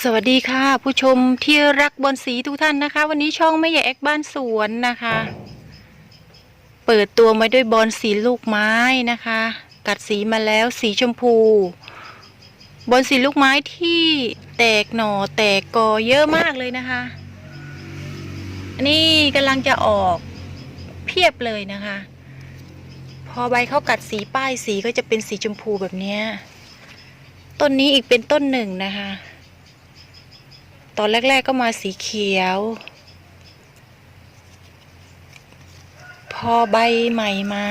สวัสดีค่ะ ผู้ชมที่รักบอลสีทุกท่านนะคะ วันนี้ช่องไม่ใหญ่แอกบ้านสวนนะคะ เปิดตัวมาด้วยบอลสีลูกไม้นะคะ กัดสีมาแล้วสีชมพู บอลสีลูกไม้ที่แตกหน่อแตกกอเยอะมากเลยนะคะนนี้กำลังจะออกเพียบเลยนะคะ พอใบเขากัดสีป้ายสีก็จะเป็นสีชมพูแบบนี้ต้นนี้อีกเป็นต้นหนึ่งนะคะ ตอนแรก ๆก็มาสีเขียว พอใบใหม่มา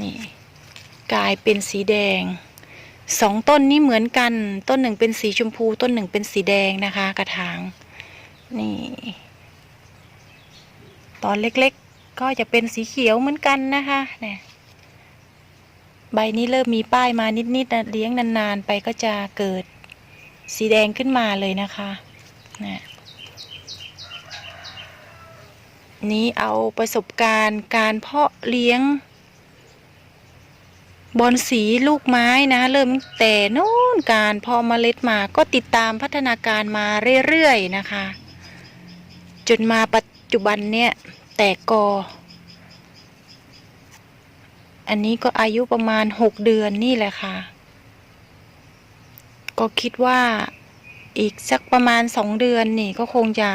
นี่ กลายเป็นสีแดง สองต้นนี้เหมือนกัน ต้นหนึ่งเป็นสีชมพู ต้นหนึ่งเป็นสีแดงนะคะ กระถาง นี่ ตอนเล็กๆ ก็จะเป็นสีเขียวเหมือนกันนะคะเนี่ยใบนี้เริ่มมีป้ายมานิดๆนะเลี้ยงนานๆ ไปก็จะเกิด สีแดงขึ้นมาเลยนะคะนะนี้เอาประสบการณ์การเพาะเลี้ยง บอนสีลูกไม้นะ เริ่มแต่นู้นการพอเมล็ดมาก็ติดตามพัฒนาการมาเรื่อยๆนะคะ จนมาปัจจุบันเนี่ย แตกกอ อันนี้ก็อายุประมาณหกเดือนนี่แหละค่ะ ก็คิดว่าอีกสักประมาณสองเดือนนี่ก็คงจะ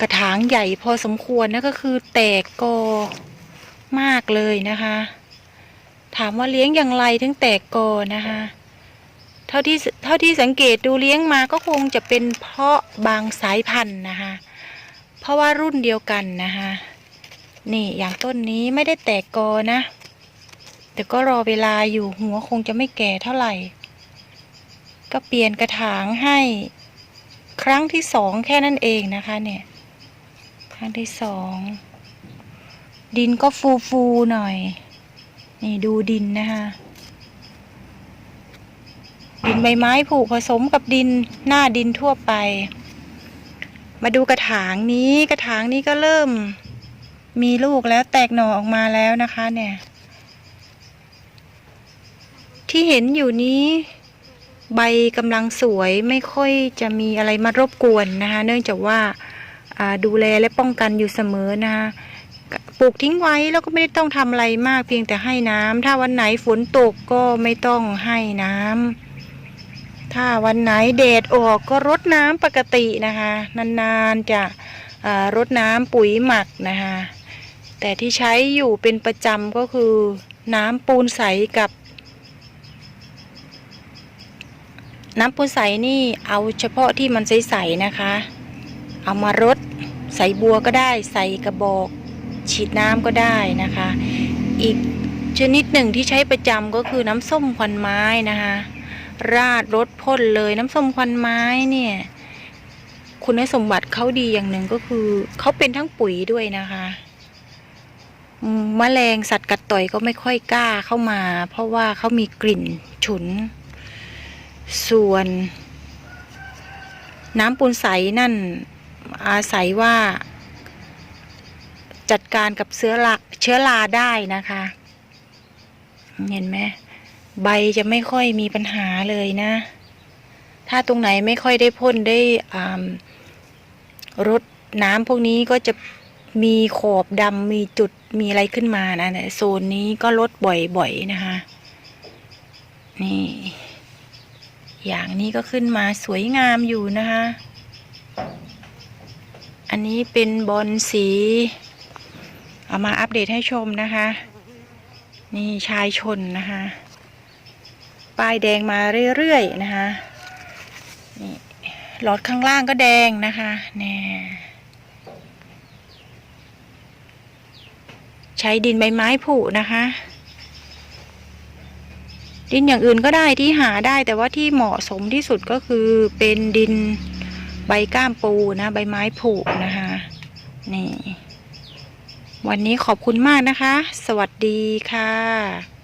กระถางใหญ่พอสมควรนะก็คือแตกกอมากเลยนะคะ ถามว่าเลี้ยงอย่างไรถึงแตกกอนะคะ เท่าที่เท่าที่สังเกตดูเลี้ยงมาก็คงจะเป็นเพราะบางสายพันธุ์นะคะ เพราะว่ารุ่นเดียวกันนะคะ นี่อย่างต้นนี้ไม่ได้แตกกอนะ แต่ก็รอเวลาอยู่หัวคงจะไม่แก่เท่าไหร่ ก็เปลี่ยนกระถางให้ครั้งที่สองแค่นั้นเองนะคะเนี่ย ครั้งที่สอง ดินก็ฟูฟูๆหน่อย นี่ดูดินนะคะดินใบไม้ผุผสมกับดินหน้าดินทั่วไป มาดูกระถางนี้กระถางนี้ก็เริ่ม มีลูกแล้วแตกหน่อออกมาแล้วนะคะเนี่ย ที่เห็นอยู่นี้ใบกำลังสวยไม่ค่อยจะมีอะไรมารบกวนนะคะ เนื่องจากว่าดูแลและป้องกันอยู่เสมอนะคะปลูกทิ้งไว้แล้วก็ไม่ได้ต้องทำอะไรมากเพียงแต่ให้น้ำถ้าวันไหนฝนตกก็ไม่ต้องให้น้ำถ้าวันไหนแดดออกก็รดน้ำปกตินะคะ นานๆจะรดน้ำปุ๋ยหมักนะคะ แต่ที่ใช้อยู่เป็นประจำก็คือน้ำปูนใสกับ น้ำปูนใสนี่เอาเฉพาะที่มันใสๆนะคะ เอามารดใส่บัวก็ได้ใส่กระบอก ฉีดน้ำก็ได้นะคะ อีกชนิดหนึ่งที่ใช้ประจำก็คือน้ำส้มควันไม้นะคะ ราดรดพ่นเลยน้ำส้มควันไม้เนี่ยคุณสมบัติเขาดีอย่างหนึ่งก็คือเขาเป็นทั้งปุ๋ยด้วยนะคะมแมลงสัตว์กัดต่อยก็ไม่ค่อยกล้าเข้ามา เพราะว่าเขามีกลิ่นฉุน ส่วน น้ำปูนใสนั่นอาศัยว่า จัดการกับเชื้อราเชื้อราได้นะคะ เห็นไหมใบจะไม่ค่อยมีปัญหาเลยนะ ถ้าตรงไหนไม่ค่อยได้พ่นได้รดน้ำพวกนี้ก็จะมีขอบดำมีจุดมีอะไรขึ้นมานะเนี่ยโซนนี้ก็ลดบ่อยๆนะคะ นี่ อย่างนี้ก็ขึ้นมาสวยงามอยู่นะคะ อันนี้เป็นบอลสี เอามาอัปเดตให้ชมนะคะ นี่ชายชนนะคะ ป้ายแดงมาเรื่อยๆนะคะนี่หลอดข้างล่างก็แดงนะคะแน่ใช้ดินใบไม้ผุนะคะ ดินอย่างอื่นก็ได้ที่หาได้แต่ว่าที่เหมาะสมที่สุดก็คือเป็นดินใบก้ามปูนะ ใบไม้ผุนะคะนี่วันนี้ขอบคุณมากนะคะ สวัสดีค่ะ